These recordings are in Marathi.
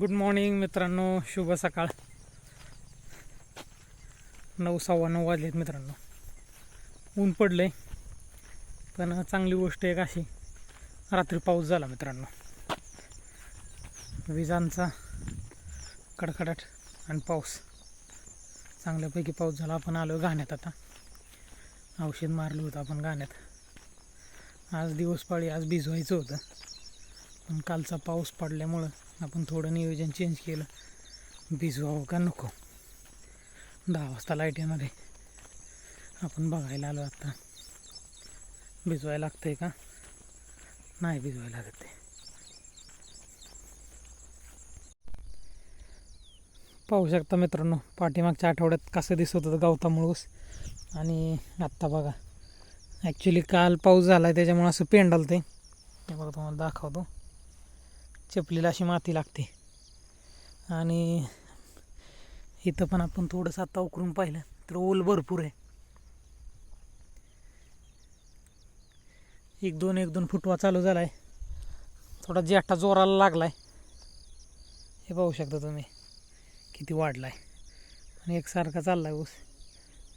गुड मॉर्निंग मित्रांनो. शुभ सकाळ. नऊ सव्वा नऊ वाजलेत मित्रांनो. ऊन पडलं आहे पण चांगली गोष्ट एक अशी रात्री पाऊस झाला मित्रांनो. विजांचा कडकडाट आणि पाऊस. चांगल्यापैकी पाऊस झाला. आपण आलो गाण्यात आता. औषध मारलं होतं आपण गाण्यात आज दिवस पाळी आज भिजवायचं होतं. पण कालचा पाऊस पडल्यामुळं आपण थोडं नियोजन चेंज केलं. भिजवावं का नको? दहा वाजता लाइट येणार. आहे आपण बघायला आलो आता. भिजवायला लागतंय का? नाही भिजवायला लागत ते. पाहू शकता मित्रांनो पाठीमागच्या आठवड्यात कसं दिसत होतं गावता मुळूस. आणि आत्ता बघा. ॲक्च्युली काल पाऊस झाला आहे त्याच्यामुळं असं पेंडाल ते बघा तुम्हाला दाखवतो. चपलीला अशी माती लागते. आणि इथं पण आपण थोडंसं आता उकरून पाहिलं तर ओल भरपूर आहे. एक दोन एक दोन फुटवा चालू झाला आहे थोडा जेठा जोराला लागला आहे हे पाहू शकता तुम्ही किती वाढला आहे आणि एकसारखा चालला आहे ऊस.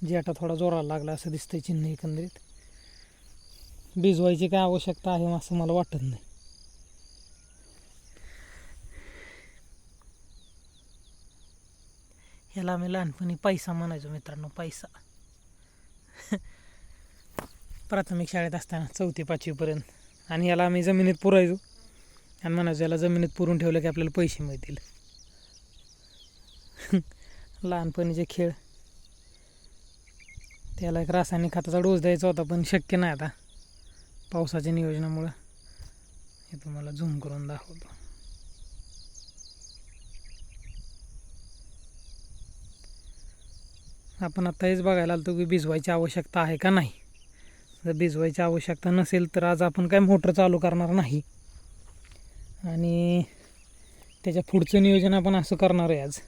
जेठा थोडा जोराला लागला असं दिसतंय चिन्ह एकंदरीत. भिजवायची काय आवश्यकता आहे असं मला वाटत नाही. ह्याला आम्ही लहानपणी पैसा म्हणायचो मित्रांनो पैसा. प्राथमिक शाळेत असताना चौथी पाचवीपर्यंत आणि याला आम्ही जमिनीत पुरायचो. आणि म्हणायचो याला जमिनीत पुरून ठेवलं की आपल्याला पैसे मिळतील. लहानपणीचे खेळ त्याला एक रासायनिक खताचा डोस द्यायचा होता पण शक्य नाही आता. पावसाच्या नियोजनामुळं. हे तुम्हाला झूम करून दाखवतो. आपण आता हेच बघायला आलो की भिजवायची आवश्यकता आहे का नाही. जर भिजवायची आवश्यकता नसेल तर आज आपण काय मोटर चालू करणार नाही. आणि त्याच्या पुढचं नियोजन आपण असं करणार आहे आज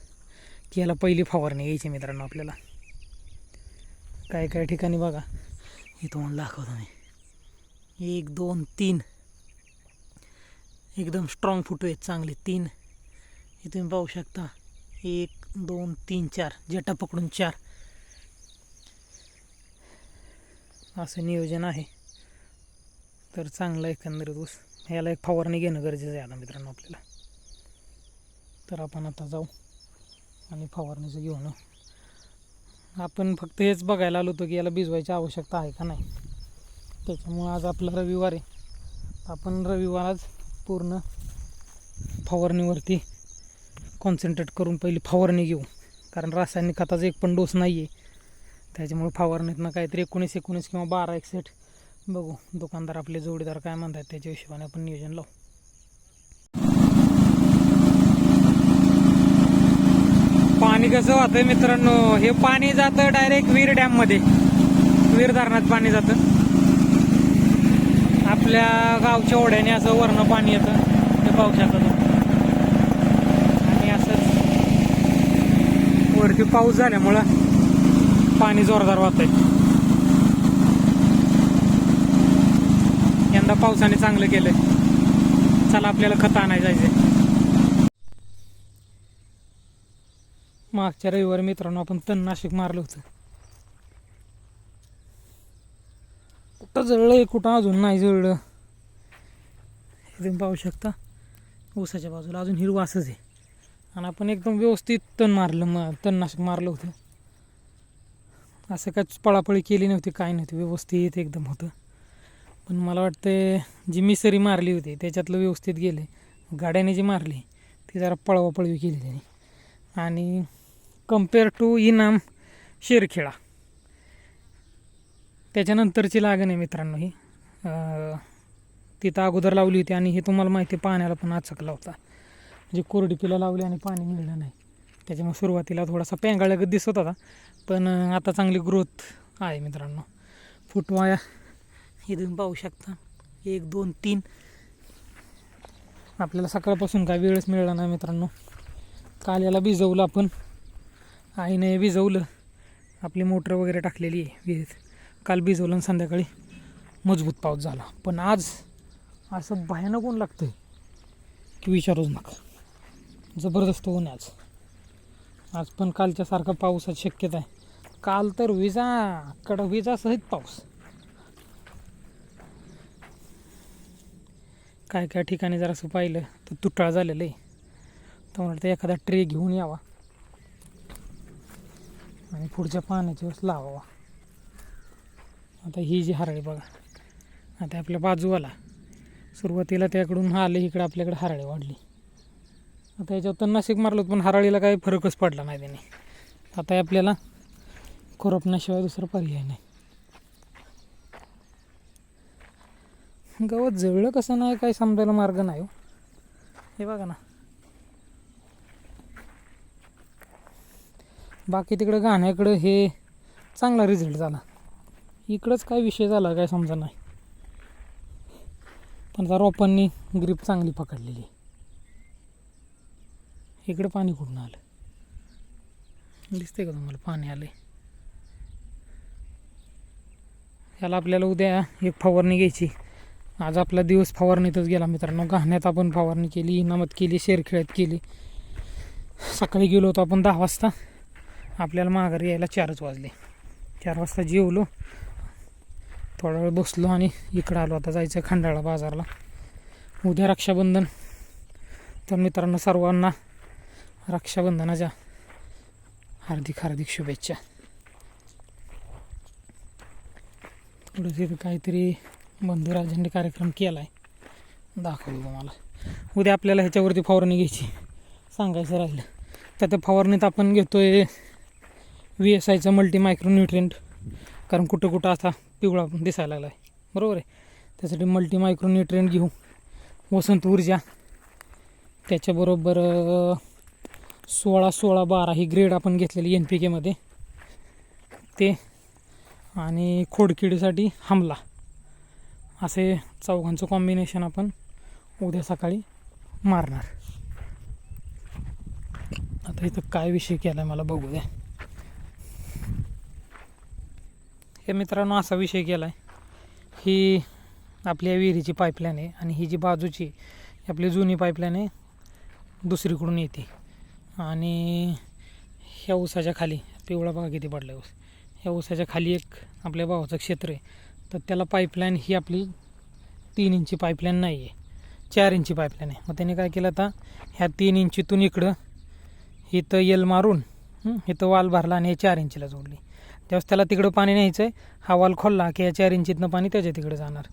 की याला पहिली फवारणी यायची मित्रांनो आपल्याला. काय काय ठिकाणी बघा. हे तुम्हाला दाखवतो मी. एक दोन तीन. एकदम स्ट्रॉंग फुटू आहेत चांगले तीन. हे तुम्ही पाहू शकता. एक दोन तीन चार. जटा पकडून चार. असं नियोजन आहे. तर चांगलं एकंदरीत ऊस. ह्याला एक फवारणी घेणं गरजेचं आहे आता मित्रांनो आपल्याला. तर आपण आता जाऊ आणि फवारणीचं घेऊन आपण फक्त हेच बघायला आलो होतो की याला भिजवायची आवश्यकता आहे का नाही. त्याच्यामुळं आज आपला रविवार आहे. आपण रविवार आज पूर्ण फवारणीवरती कॉन्सन्ट्रेट करून पहिली फवारणी घेऊ. कारण रासायनिक खताचा एक पण डोस नाही आहे त्याच्यामुळे फवारणीतनं काहीतरी एकोणीस एकोणीस किंवा बारा एकसठ बघू दुकानदार आपले जोडीदार काय म्हणतात त्याच्या हिशोबाने आपण नियोजन लावू. पाणी कसं होतं मित्रांनो? हे पाणी जातं डायरेक्ट वीर डॅममध्ये वीर धरणात पाणी जातं. आपल्या गावच्या ओढ्याने असं वरनं पाणी येतं. ते पाहू शकता आणि असंच वरती पाऊस झाल्यामुळं पाणी जोरदार वाहतंय. यंदा पावसाने चांगलं केलंय. चला आपल्याला खत आणायला जायचंय. मागच्या रविवारी मित्रांनो आपण तणनाशक मारलं होतं. कुठं जळलंय कुठं अजून नाही जळलं? हे तुम्ही पाहू शकता. ऊसाच्या बाजूला अजून हिरवा असंच आहे. आणि आपण एकदम व्यवस्थित तण मारलं म तणनाशक मारलं होतं. असं काय पळापळी केली नव्हती काय नव्हती व्यवस्थित एकदम होतं. पण मला वाटतं जी मिसरी मारली होती त्याच्यातलं व्यवस्थित गेले. गाड्याने जी मारली ती जरा पळवापळवी केली त्याने. आणि कंपेअर टू इनाम शेरखेळा त्याच्यानंतरची लागण आहे मित्रांनो ही. तिथं अगोदर लावली होती आणि हे तुम्हाला माहिती आहे, पाण्याला पण आचकला होता. म्हणजे कोरडी पिलं लावली आणि पाणी मिळलं नाही. त्याच्यामुळे सुरुवातीला थोडासा पेंगाळ्यागत दिसत होता. पण आता चांगली ग्रोथ आहे मित्रांनो. फुटवाया हे तुम्ही पाहू शकता. एक दोन तीन. आपल्याला सकाळपासून काय वेळच मिळाला नाही मित्रांनो. काल याला भिजवलं आपण. आईने भिजवलं. आपली मोटर वगैरे टाकलेली आहे. विहिरीत काल भिजवलं आणि संध्याकाळी मजबूत पाऊस झाला. पण आज असं भयानक ऊन लागतं की विचारूच नका. जबरदस्त ऊन आहे आज. आज पण कालच्यासारखा पावसाची शक्यता आहे. काल तर विजा कडं विजा सहित पाऊस. काय काय ठिकाणी जर असं पाहिलं तर तुटाळ झालेलं आहे. तर मला वाटतं एखादा ट्रे घेऊन यावा. आणि पुढच्या पाण्याच्या वेळेस लावावा. आता ही जी हरळी बघा. आता आपल्या बाजूवाला. सुरुवातीला त्याकडून आले इकडे आपल्याकडे हरळी वाढली. आता याच्यावर तन्नाशिक नाशिक मारलं पण हराळीला काही फरकच पडला नाही त्याने. आता आपल्याला खुरपण्याशिवाय दुसरा पर्याय नाही. गवत जवळ कसं नाही काही समजायला मार्ग नाही हो. हे बघा ना. बाकी तिकडं गाण्याकडं हे चांगला रिझल्ट झाला. इकडंच काय विषय झाला काय समजा नाही. पण त्या रोपांनी ग्रीप चांगली पकडलेली. इकडं पाणी कुठून आलं? दिसतंय का तुम्हाला पाणी आलंय? याला आपल्याला उद्या एक फवारणी घ्यायची. आज आपला दिवस फवारणीतच गेला मित्रांनो. गाण्यात आपण फवारणी केली इनामत केली शेरखेळ्यात केली. सकाळी गेलो होतो आपण दहा वाजता. आपल्याला माघारी यायला चारच वाजले. चार वाजता जेवलो. थोडा वेळ बसलो आणि इकडं आलो. आता जायचं खंडाळा बाजारला. उद्या रक्षाबंधन. तर मित्रांनो सर्वांना रक्षाबंधनाच्या हार्दिक हार्दिक शुभेच्छा. थोडं काहीतरी बंधुराजांनी कार्यक्रम केला आहे दाखवू तुम्हाला. उद्या आपल्याला ह्याच्यावरती फवारणी घ्यायची. सांगायचं राहिलं. तर त्या फवारणीत आपण घेतो आहे व्ही एस आयचं मल्टी मायक्रोन्युट्रिएंट कारण कुठं कुठं असा पिवळा दिसायला लागला आहे बरोबर आहे? त्यासाठी मल्टी मायक्रोन्युट्रिएंट घेऊ. वसंत ऊर्जा. त्याच्याबरोबर सोळा सोळा बारा ही ग्रेड आपण घेतलेली एन पी केमध्ये ते आणि खोडकिडीसाठी हमला. असे चौघांचं कॉम्बिनेशन आपण उद्या सकाळी मारणार. आता इथं काय विषय केला आहे मला बघू द्या हे मित्रांनो असा विषय केला आहे ही आपल्या विहिरीची पाईपलाईन आहे आणि ही जी बाजूची ही आपली जुनी पाईपलाईन आहे दुसरीकडून येते. आणि ह्या ऊसाच्या खाली पिवळा बघा किती पडला ऊस. ह्या ऊसाच्या खाली एक आपल्या भावाचं क्षेत्र आहे. तर त्याला पाईपलाईन ही आपली तीन इंची पाईपलाईन नाही आहे चार इंची पाईपलाईन आहे. मग त्याने काय केलं आता? ह्या तीन इंचीतून इकडं इथं यल मारून इथं वाल भरला आणि हे चार इंचीला जोडली. त्यावेळेस त्याला तिकडं पाणी न्यायचं आहे हा वाल खोलला की या चार इंचीतनं पाणी त्याच्या तिकडे जाणार.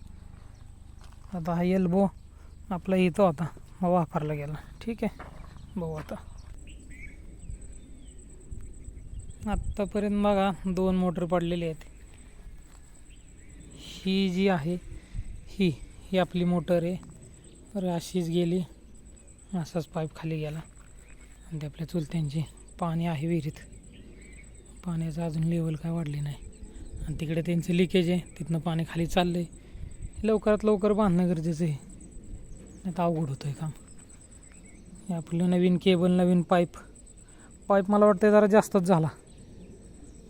आता हा एल्बो आपला इथं होता मग वापरला गेला. ठीक आहे. बघू आता. आत्तापर्यंत बघा दोन मोटर पडलेले आहेत. ही जी आहे ही ही आपली मोटर आहे. तर अशीच गेली. असाच पाईप खाली गेला. आणि ते आपल्या चुलत्यांची पाणी आहे विहिरीत. पाण्याचं अजून लेवल काय वाढली नाही. आणि तिकडे त्यांचं लिकेज आहे. तिथनं पाणी खाली चाललं आहे लवकरात लवकर बांधणं गरजेचं आहे. नाही तर अवघड होतं आहे काम. हे आपलं नवीन केबल नवीन पाईप. पाईप मला वाटतं जरा जास्तच झाला.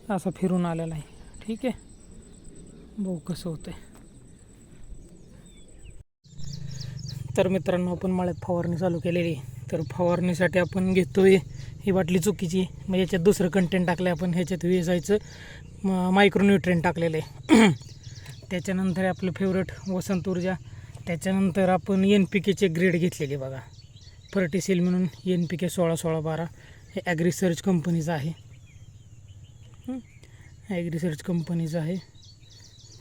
असा फिरून आलेला आहे. ठीक आहे? बघू कसं होतंय. तर मित्रांनो आपण मळ्यात फवारणी चालू केलेली तर फवारणीसाठी आपण घेतोय ही बाटली चुकीची. मग याच्यात दुसरं कंटेंट टाकलं आहे आपण. ह्याच्यात वेजायचं मायक्रोन्युट्रेन टाकलेलं आहे. त्याच्यानंतर आपलं फेवरेट वसंत ऊर्जा. त्याच्यानंतर आपण एन पी केचे ग्रेड घेतलेले बघा. फर्टिसेल म्हणून एन पी के सोळा सोळा बारा. हे ॲग्रिसर्च कंपनीचं आहे. ॲग्रिसर्च कंपनीचं आहे.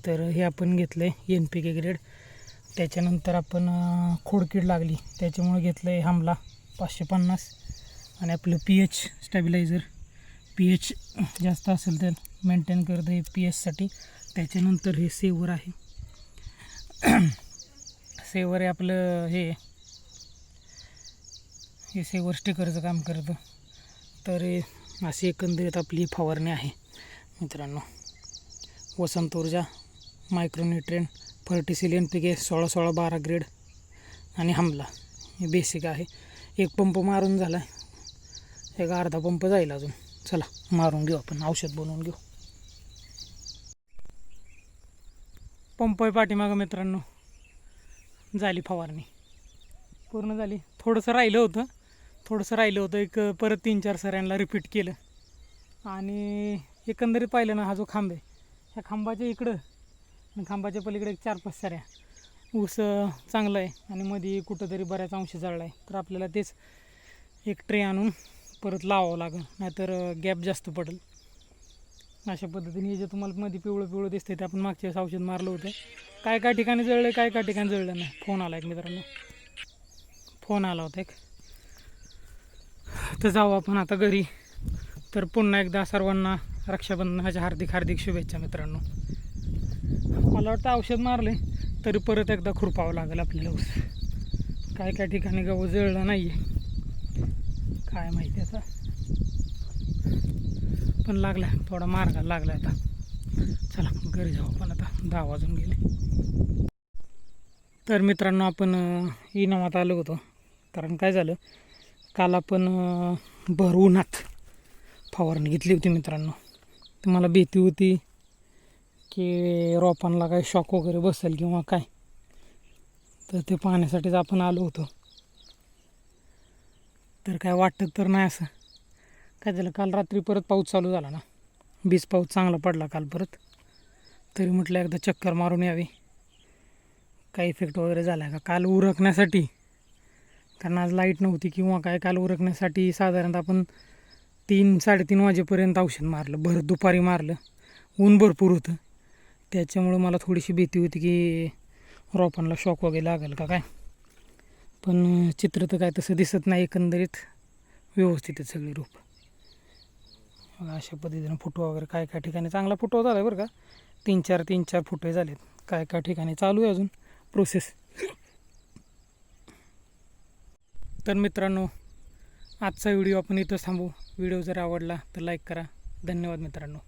तर हे आपण घेतलं आहे एन पी के ग्रेड त्याच्यानंतर आपण खोडकीड लागली. त्याच्यामुळे घेतलं आहे हमला पाचशे पन्नास. आणि आपलं P H stabiliser P H जास्त असेल तर मेंटेन करतं आहे पी एचसाठी त्याच्यानंतर हे सेवर आहे. सेवर आहे आपलं हे हे सेवर स्टिकरचं काम करतं. तर अशी एकंदरीत आपली फवारणी आहे. मित्रांनो वसंत ऊर्जा मायक्रोन्युट्रेन फर्टिसिलियन एन पी के सोळा सोळा बारा ग्रेड आणि हमला. हे बेसिक आहे. एक पंप मारून झाला आहे एक अर्धा पंप जाईल अजून. चला मारून घेऊ आपण. औषध बनवून घेऊ. पंप आहे पाठीमागं मित्रांनो. झाली फवारणी. पूर्ण झाली. थोडंसं राहिलं होतं. थोडंसं राहिलं होतं एक परत तीन चार सऱ्यांना रिपीट केलं. आणि एकंदरीत पाहिलं ना हा जो खांब आहे ह्या खांबाच्या इकडं आणि खांबाच्या पलीकडे एक चार पाच सऱ्या. ऊस चांगलं चांगला आहे आणि मध्ये कुठंतरी बऱ्याच अंश जळला आहे. तर आपल्याला तेच एक ट्रे आणून परत लावावं लागेल नाहीतर गॅप जास्त पडेल. अशा पद्धतीने हे जे तुम्हाला मध्ये पिवळं पिवळं दिसतंय ते आपण मागच्या वेळेस औषध मारलं होतं. काय काय ठिकाणी जळलं काय काय ठिकाणी जळलं नाही. फोन आला एक मित्रांनो. फोन आला होता एक. तर जाऊ आपण आता घरी. तर पुन्हा एकदा सर्वांना रक्षाबंधनाच्या हार्दिक हार्दिक शुभेच्छा मित्रांनो. मला वाटतं औषध मारले तरी परत एकदा खुरपावं लागेल आपल्याला ऊस. काय काय ठिकाणी गहू जळला नाही आहे काय माहिती आता. पण लागला थोडा मार्गाला लागला आता. चला घरी जाऊ आपण आता. दहा वाजून गेले. तर मित्रांनो आपण इनामात आलो होतो. कारण काय झालं? काल आपण भर उन्हात फवारणी घेतली होती मित्रांनो. तर मला भीती होती की रोपांना काही शॉक वगैरे बसेल किंवा काय? तर ते पाहण्यासाठीच आपण आलो होतो. तर काय वाटत तर नाही असं. काय झालं काल रात्री परत पाऊस चालू झाला ना. बीज पाऊस चांगला पडला काल परत. तरी म्हटलं एकदा चक्कर मारून यावी. काही इफेक्ट वगैरे झाला का? काल उरकण्यासाठी कारण आज लाइट नव्हती किंवा काय काल उरकण्यासाठी साधारणतः आपण तीन साडेतीन वाजेपर्यंत औषध मारलं भर दुपारी मारलं. ऊन भरपूर होतं. त्याच्यामुळं मला थोडीशी भीती होती की रोपांना शॉक वगैरे लागेल का काय. पण चित्र तर काय तसं दिसत नाही एकंदरीत व्यवस्थित आहेत सगळी रोप. अशा पद्धतीनं फोटो वगैरे काय काय ठिकाणी चांगला फोटो झाला आहे बरं का. तीन चार तीन चार फोटो झालेत. काय काय ठिकाणी चालू आहे अजून? प्रोसेस तर मित्रांनो आजचा व्हिडिओ आपण इथं थांबू. व्हिडिओ जर आवडला तर लाईक करा. धन्यवाद मित्रांनो.